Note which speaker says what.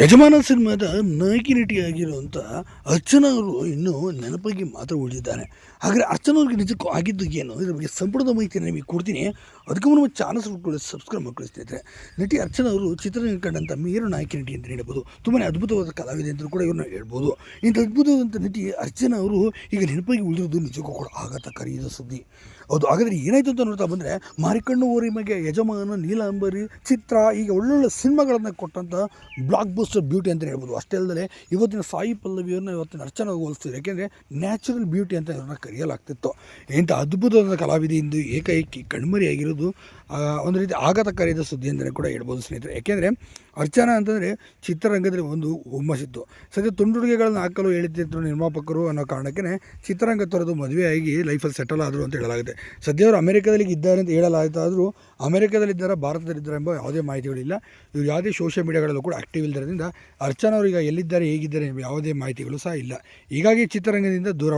Speaker 1: ಯಜಮಾನ ಸಿನಿಮಾದ ನಾಯಕಿ ನಟಿಯಾಗಿರುವಂಥ ಅರ್ಚನಾ ಅವರು ಇನ್ನೂ ನೆನಪಾಗಿ ಮಾತ್ರ ಉಳಿದಿದ್ದಾರೆ. ಹಾಗಾದರೆ ಅರ್ಚನಾ ಅವ್ರಿಗೆ ನಿಜಕ್ಕೂ ಆಗಿದ್ದು ಏನು? ಇದ್ರ ಬಗ್ಗೆ ಸಂಪೂರ್ಣ ಮಾಹಿತಿಯನ್ನು ನಿಮಗೆ ಕೊಡ್ತೀನಿ. ಅದಕ್ಕೂ ನಮ್ಮ ಚಾನಲ್ಸ್ ಸಬ್ಸ್ಕ್ರೈಬ್ ಸಬ್ಸ್ಕ್ರೈಬ್ ಮಾಡ್ಕೊಳ್ಳಿ ನಟಿ ಅರ್ಚನಾ ಅವರು ಚಿತ್ರರಂಗ ಕಂಡಂಥ ಮೇರು ನಾಯಕಿ ನಟಿ ಅಂತ ಹೇಳ್ಬೋದು. ತುಂಬಾ ಅದ್ಭುತವಾದ ಕಲಾವಿದೆ ಅಂತ ಕೂಡ ಇವ್ರನ್ನ ಹೇಳ್ಬೋದು. ಇಂಥ ಅದ್ಭುತವಾದಂಥ ನಟಿ ಅರ್ಚನಾ ಅವರು ಈಗ ನೆನಪಾಗಿ ಉಳಿದಿರೋದು ನಿಜಕ್ಕೂ ಕೂಡ ಆಘಾತಕಾರಿಯಾದ ಸುದ್ದಿ. ಹೌದು, ಹಾಗಾದರೆ ಏನಾಯಿತು ಅಂತ ನೋಡ್ತಾ ಬಂದರೆ ಮಾರಿಕಣ್ಣು ಓರಿಮಗೆ ಯಜಮಾನ ನೀಲಾಂಬರಿ ಚಿತ್ರ ಈಗ ಒಳ್ಳೊಳ್ಳೆ ಸಿನಿಮಾಗಳನ್ನು ಕೊಟ್ಟಂಥ ಬ್ಲಾಕ್ ಬಸ್ಟರ್ ಬ್ಯೂಟಿ ಅಂತ ಹೇಳ್ಬೋದು. ಅಷ್ಟೇ ಅಲ್ಲದೆ ಇವತ್ತಿನ ಸಾಯಿ ಪಲ್ಲವಿಯವ್ರನ್ನ ಇವತ್ತಿನ ಅರ್ಚನಾಗಿ ಹೋಲಿಸ್ತಿದ್ರು. ಯಾಕೆಂದರೆ ನ್ಯಾಚುರಲ್ ಬ್ಯೂಟಿ ಅಂತ ಇವ್ರನ್ನ ಕರೆಯಲಾಗ್ತಿತ್ತು. ಇಂಥ ಅದ್ಭುತವಾದ ಕಲಾವಿದೆ ಇಂದು ಏಕೈಕಿ ಕಣ್ಮರಿಯಾಗಿರೋದು ಒಂದು ರೀತಿ ಆಘಾತಕಾರಿಯಾದ ಸುದ್ದಿ ಅಂತಲೇ ಕೂಡ ಹೇಳ್ಬೋದು ಸ್ನೇಹಿತರೆ. ಯಾಕೆಂದರೆ ಅರ್ಚನಾ ಅಂತಂದರೆ ಚಿತ್ರರಂಗದಲ್ಲಿ ಒಂದು ಹುಮ್ಮಸ್ಸಿತ್ತು. ಸದ್ಯ ತುಂಡುಡುಗೆಗಳನ್ನು ಹಾಕಲು ಹೇಳ್ತಿದ್ರು ನಿರ್ಮಾಪಕರು ಅನ್ನೋ ಕಾರಣಕ್ಕೆ ಚಿತ್ರರಂಗ ತೊರೆದು ಮದುವೆಯಾಗಿ ಲೈಫಲ್ಲಿ ಸೆಟಲ್ ಆದರು ಅಂತ ಹೇಳಲಾಗುತ್ತೆ. ಸದ್ಯ ಅವರು ಅಮೆರಿಕದಲ್ಲಿ ಇದ್ದಾರೆ ಅಂತ ಹೇಳಲಾಯಿತಾದರೂ ಅಮೆರಿಕದಲ್ಲಿದ್ದಾರೆ, ಭಾರತದಲ್ಲಿದ್ದಾರೆ ಎಂಬ ಯಾವುದೇ ಮಾಹಿತಿಗಳಿಲ್ಲ. ಇವರು ಯಾವುದೇ ಸೋಷಿಯಲ್ ಮೀಡಿಯಾಗಳಲ್ಲೂ ಕೂಡ ಆ್ಯಕ್ಟಿವ್ ಇಲ್ಲದರಿಂದ ಅರ್ಚನಾ ಅವರು ಈಗ ಎಲ್ಲಿದ್ದಾರೆ ಹೇಗಿದ್ದಾರೆ ಯಾವುದೇ ಮಾಹಿತಿಗಳು ಸಹ ಇಲ್ಲ. ಹೀಗಾಗಿ ಚಿತ್ರರಂಗದಿಂದ ದೂರ